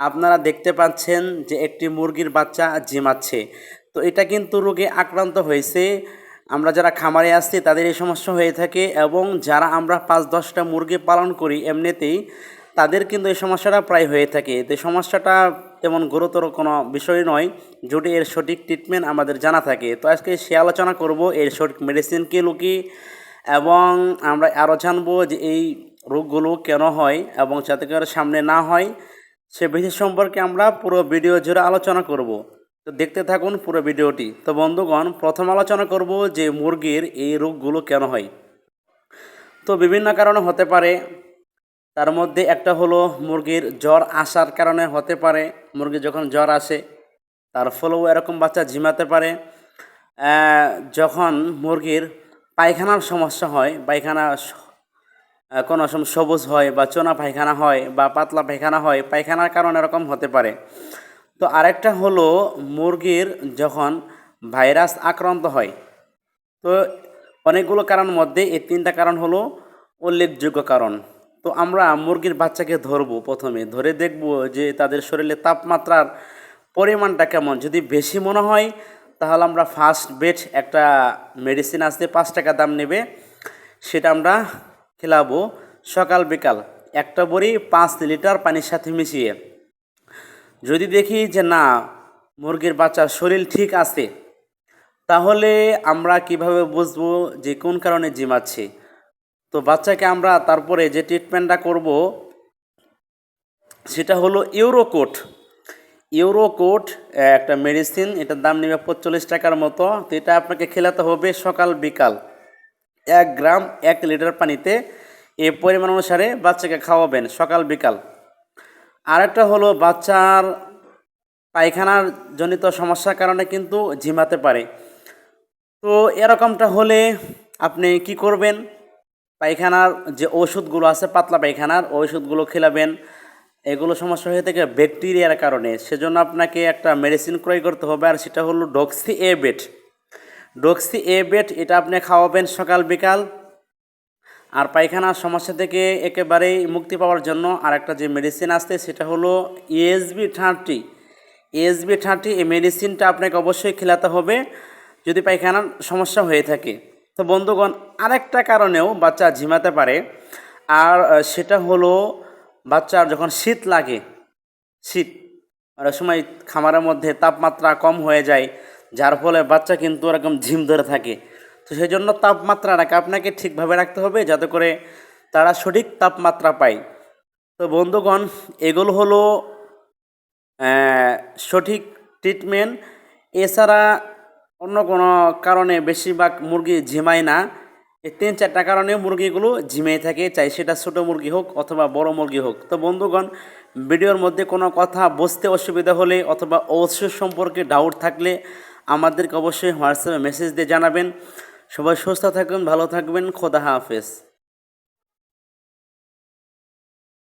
আপনারা দেখতে পাচ্ছেন যে একটি মুরগির বাচ্চা জিমাচ্ছে। তো এটা কিন্তু রোগে আক্রান্ত হয়েছে। আমরা যারা খামারে আসছি তাদের এই সমস্যা হয়ে থাকে এবং যারা আমরা পাঁচ দশটা মুরগি পালন করি এমনিতেই, তাদের কিন্তু এই সমস্যাটা প্রায় হয়ে থাকে। তো সমস্যাটা তেমন গুরুতর কোনো বিষয় নয়, যদি এর সঠিক ট্রিটমেন্ট আমাদের জানা থাকে। তো আজকে সে আলোচনা করব এর সঠিক মেডিসিন কী লুকি এবং আমরা আরও জানব যে এই রোগগুলো কেন হয় এবং যাতে করে সামনে না হয়। সে বিষয় সম্পর্কে আমরা পুরো ভিডিও জুড়ে আলোচনা করব। তো দেখতে থাকুন পুরো ভিডিওটি। তো বন্ধুগণ, প্রথম আলোচনা করব যে মুরগির এই রোগগুলো কেন হয়। তো বিভিন্ন কারণে হতে পারে। তার মধ্যে একটা হলো মুরগির জ্বর আসার কারণে হতে পারে। মুরগি যখন জ্বর আসে, তার ফলেও এরকম বাচ্চা ঝিমাতে পারে। যখন মুরগির পায়খানার সমস্যা হয় পায়খানা কোনো সময় সবুজ হয় বা চোনা পায়খানা হয় বা পাতলা পায়খানা হয়, পায়খানার কারণে এরকম হতে পারে। তো আরেকটা হলো মুরগির যখন ভাইরাস আক্রান্ত হয়। তো অনেকগুলো কারণ মধ্যে এই তিনটা কারণ হলো উল্লেখযোগ্য কারণ। তো আমরা মুরগির বাচ্চাকে ধরবো প্রথমে, ধরে দেখব যে তাদের শরীরে তাপমাত্রার পরিমাণটা কেমন। যদি বেশি মনে হয়, তাহলে আমরা ফার্স্ট বেড একটা মেডিসিন আসতে পাঁচ টাকা দাম নেবে। সেটা আমরা খেলাবো সকাল বিকাল। একটা বড়ি পাঁচ লিটার পানির সাথে মিশিয়ে। যদি দেখি যে না, মুরগির বাচ্চার শরীর ঠিক আছে, তাহলে আমরা কীভাবে বুঝব যে কোন কারণে জিমাচ্ছে? তো বাচ্চাকে আমরা তারপরে যে ট্রিটমেন্টটা করব, সেটা হলো ইউরোকোট ইউরোকোট একটা মেডিসিন এটার দাম নেবে পঁচল্লিশ টাকার মতো। তো এটা আপনাকে খেলাতে হবে সকাল বিকাল। এক গ্রাম এক লিটার পানিতে এ পরিমাণ অনুসারে বাচ্চাকে খাওয়াবেন সকাল, বিকাল। আরেকটা হলো বাচ্চার পায়খানার জনিত সমস্যার কারণে কিন্তু ঝিমাতে পারে। তো এরকমটা হলে আপনি কি করবেন? পায়খানার যে ওষুধগুলো আছে, পাতলা পায়খানার ওষুধগুলো খেলাবেন। এগুলো সমস্যা হয়ে থাকে ব্যাকটেরিয়ার কারণে। সেজন্য আপনাকে একটা মেডিসিন ক্রয় করতে হবে, আর সেটা হলো ডক্সি এ বেট ডক্সি, এ বেট এটা আপনি খাওয়াবেন সকাল, বিকাল। আর পায়খানার সমস্যা থেকে একেবারেই মুক্তি পাওয়ার জন্য আরেকটা যে মেডিসিন আসছে সেটা হলো E ESB thirty ESB thirty এই মেডিসিনটা আপনাকে অবশ্যই খেলাতে হবে যদি পায়খানার সমস্যা হয়ে থাকে। তো বন্ধুগণ, আরেকটা কারণেও বাচ্চা ঝিমাতে পারে, আর সেটা হলো বাচ্চার যখন শীত লাগে, শীত সময় খামারের মধ্যে তাপমাত্রা কম হয়ে যায় যার ফলে বাচ্চা কিন্তু এরকম ঝিম ধরে থাকে। তো সেই জন্য তাপমাত্রাটাকে আপনাকে ঠিকভাবে রাখতে হবে যাতে করে তারা সঠিক তাপমাত্রা পায়। তো বন্ধুগণ, এগুলো হলো সঠিক ট্রিটমেন্ট এছাড়া অন্য কোনো কারণে বেশিরভাগ মুরগি ঝিমায় না। এই তিন চারটা কারণে মুরগিগুলো ঝিমিয়ে থাকে, চাই সেটা ছোটো মুরগি হোক অথবা বড় মুরগি হোক। তো বন্ধুগণ, ভিডিওর মধ্যে কোনো কথা বুঝতে অসুবিধা হলে অথবা ওষুধ সম্পর্কে ডাউট থাকলে আমাদেরকে অবশ্যই হোয়াটসঅ্যাপে মেসেজ দিয়ে জানাবেন। সবাই সুস্থ থাকবেন ভালো থাকবেন খোদা হাফেজ।